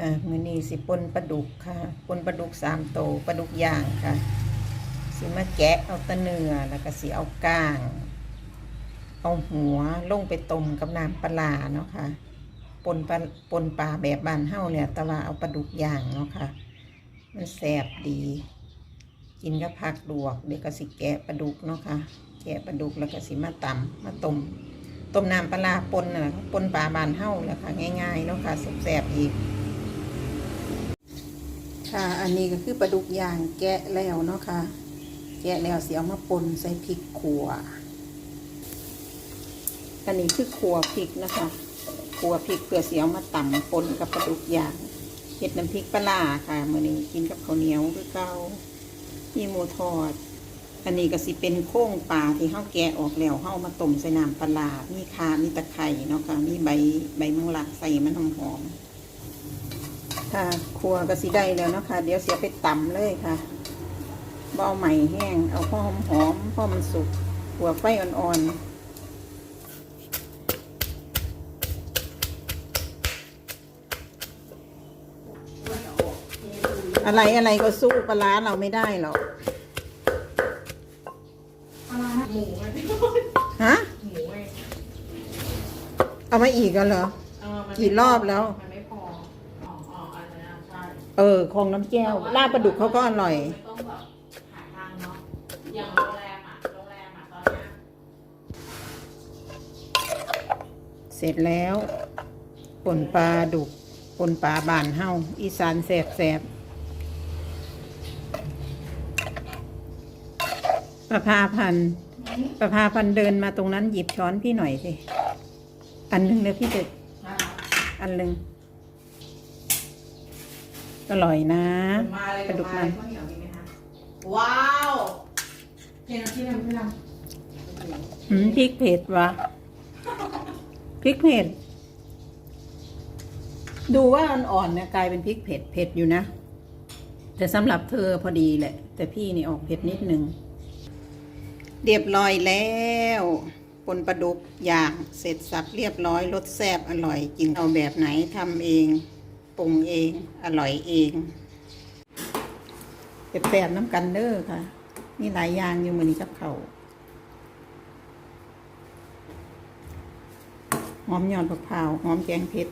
ค่ะมือนี้สิปนปลาดุกค่ะปนปลาดุกสามโตวปลาดุกย่างค่ะ สิมาแกะเอาตะเนื้อแล้วก็สิเอาก้าง เอาหัวลงไปต้มกับน้ำปลาเนาะค่ะปนปลาปนปลาแบบบ้านเฮาเนี่ยต่ว่าเอาปลาดุกย่างเนาะค่ะ มันแสบดี กินกับผักลวกเดี๋ยวก็สิแกะปลาดุกเนาะค่ะ แกะปลาดุกแล้วก็สิมาตำมาต้มต้มน้ำปลาปนน่ะปนปลาบานเฮ้าแหละค่ะง่ายๆเนาะค่ะแซ่บๆอีก ค่ะ อันนี้ก็คือปลาดุกย่างแกะแล้วเนาะค่ะ แกะแล้วเสียมาปนใส่พริกขัวอันนี้คือขัวพริกนะคะขัวพริกเพื่อเสียมาตำปนกับปลาดุกย่างเห็ดน้ำพริกปลาร้าค่ะมื้อนี้กินกับข้าวเหนียวคือเก่ามีหมูทอด อันนี้ก็สิเป็นโค้งปลาที่เฮาแกะออกแล้วเฮามาต้มใส่น้ำปลา มีขามีตะไคร่เนาะค่ะ มีใบใบมังลักใส่มันหอม ค่ะครัวก็สิได้แล้วเนาะค่ะเดี๋ยวเสียไปตำเลยค่ะบ่เอาใหม่แห้ง เอาพ่อหอมๆพ่อมันสุกหัวไฟอ่อนๆอะไรอะไรก็สู้ปลาร้าเราไม่ได้หรอกหมูไงฮะหมูไงเอามาอีกกันเหรอเออมันกี่รอบแล้ว มันไม่พออ๋ออ๋ออันนั้นใช่ เออคลองน้ำแก้วลาบปลาดุกเขาก็อร่อย ต้องแบบหาทางเนาะ อย่างโรงแรมอะ โรงแรมอะตอนเนี้ยเสร็จแล้วป่นปลาดุกป่นปลาบานเฮาอีสานแสบแสบประภาพันธ์ประภาพันธ์เดินมาตรงนั้นหยิบช้อนพี่หน่อยสิ อันหนึ่งเลยพี่เด็ดอันหนึ่ง อร่อยนะมาเลยปลาดุกมันข้าวเหนียวมีไหมคะว้าวเห็นที่นั่นที่นั่นหืมพริกเผ็ดวะพริกเผ็ด ดูว่าอ่อนๆเนี่ยกลายเป็นพริกเผ็ดเผ็ดอยู่นะ แต่สำหรับเธอพอดีแหละ แต่พี่นี่ออกเผ็ดนิดนึงเรียบร้อยแล้วปนปลาดุกอย่างเสร็จสับเรียบร้อยรสแซ่บอร่อยกินเอาแบบไหนทำเอง ปรุงเอง อร่อยเองแซ่บๆน้ำกันเด้อค่ะ มีหลายอย่างอยู่มือนี้กับเขาหอมยอดผักเผาหอมแกงเผ็ด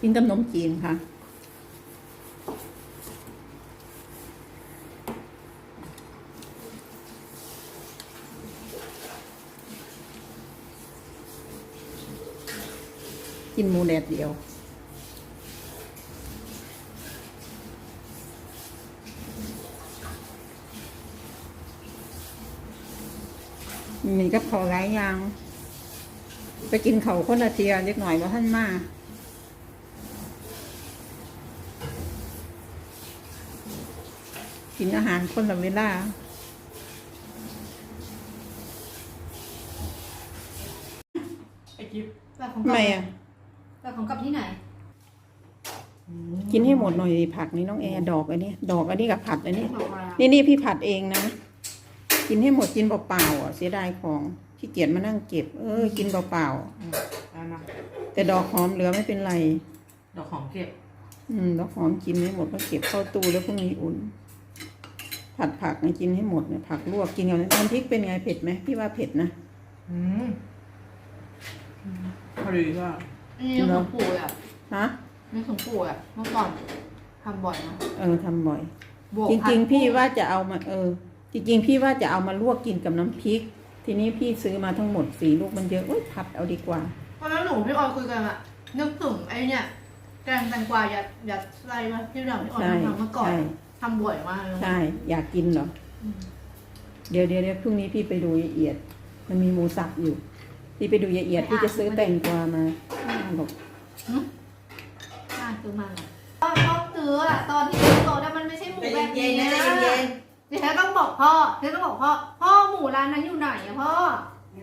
กินกับนมจีนค่ะ กินหมูแดดเดียวมีกับเขาวหลายอย่าง ไปกินเขาวคนละเทียเล็กหน่อยว่าท่านมากินอาหารคนละเวลาไอ้จิ๊บแบบของทำกลัไมบอะ แบบของกลับที่ไหนกินให้หมดหน่อยดิผักนี่น้องแอร์ดอกอันนี้ดอกอันนี้กับผัดอันนี้ บอกว่านี่นี่พี่ผัดเองนะ กินให้หมดกินเปล่าๆอะเสียดายของขี้เกียจมานั่งเก็บ เออ กินเปล่าเอามาๆแต่ดอกหอมเหลือไม่เป็นไร ดอกหอมเก็บอืมดอกหอมกินให้หมดก็เก็บเข้าตู้แล้วพรุ่งนี้อุ่น ผัดผักนะกินให้หมดเนี่ยผักลวกกินกับน้ำพริกเป็นไงเผ็ดไหมพี่ว่าเผ็ดนะ อืมพอดีก็อั นนี้ของปู่อะฮะนี่ของปู่อะเมื่อก่อนทำบ่อยนะเออทำบ่อย บวกจผัริกงๆ พี่ว่าจะเอามา เออ จริง ๆ พี่ว่าจะเอามาลวกกินกับน้ำพริก ทีนี้พี่ซื้อมาทั้งหมดสี่ลูกมันเยอะอุ้ยผัดเอาดีกว่า ตอนนั้นหนูพี่ออยคุยกันอะนึกถึงไอ้เนี่ยแกงแตงกวายัดยัดไส้มาที่เราพี่ออยใช่ทำเมื่อก่อนใช่ทำบ่อยมากเลยใช่ อยากกินเหรออืมเดี๋ยวเดี๋ยวเดี๋ยวพรุ่งนี้พี่ไปดูละเอียด มันมีหมูสับอยู่ พี่ไปดูละเอียดพี่จะซื้อแตงกวามา บอกน่าซื้อมากเลยตอนพ่อซื้ออะตอนที่ซื้อโตเนี่ยมันไม่ใช่หมูแบบนี้นะเดี๋ยวต้องบอกพ่อเดี๋ยวต้องบอกพ่อ พ่อหมูร้านนั้นอยู่ไหนอะพ่อ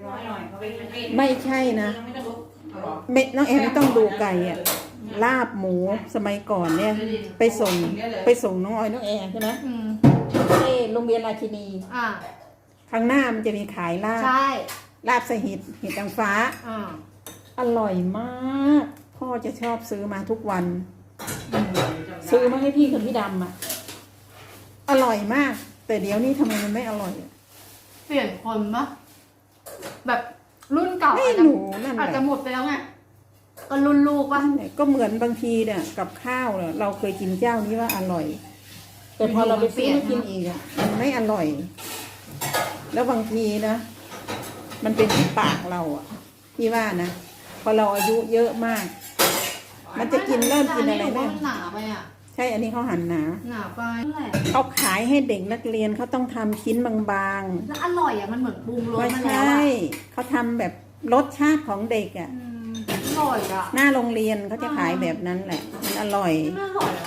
น้อยหน่อยเขาเป็นเม็ดไม่ใช่นะ ไม่ต้องลุกเอาหรอเม็ดน้องแอนไม่ต้องดูไก่อะลาบหมูสมัยก่อนเนี่ย ไปส่งไปส่งน้องออยน้องแอนใช่ไหมอืมเอ๊ะโรงเรียนราชินี อ่า ข้างหน้ามันจะมีขายลาบใช่ ลาบใส่เห็ดเห็ดนางฟ้า อ่า อร่อยมาก พ่อจะชอบซื้อมาทุกวัน ซื้อมาให้พี่กับพี่ดำอะ อร่อยมาก แต่เดี๋ยวนี้ทำไมมันไม่อร่อยอะ เปลี่ยนคนปะแบบรุ่นเก่าไม่อาจจะรู้นั่นแหอาจละจะหมดไปแล้วไงก็รุ่นลูกปะนั่นแหละก็เหมือนบางทีเนี่ยกับข้าวเนี่ยเราเคยกินเจ้านี้ว่าอร่อย แต่พอเราไปซื้อมากินอีกอะมันไม่อร่อย แล้วบางทีนะ มันเป็นที่ปากเราอะพี่ว่านะ พอเราอายุเยอะมาก มันจะกินเริ่มกินอะไรไม่ได้หนาไปอะใช่อันนี้เขาหั่นหนาหนาไปนั่นแหละเขาขายให้เด็กนักเรียนเขาต้องทำชิ้นบางแล้วอร่อยอะมันเหมือนปรุงรๆสไม่มาใชแล้ว่อะเขาทำแบบรสชาติของเด็กอะอืมอร่อยอะหน้าโรงเรียนเขาจะขายแบบนั้นแหละมันอร่อย ไม่อร่อยอะ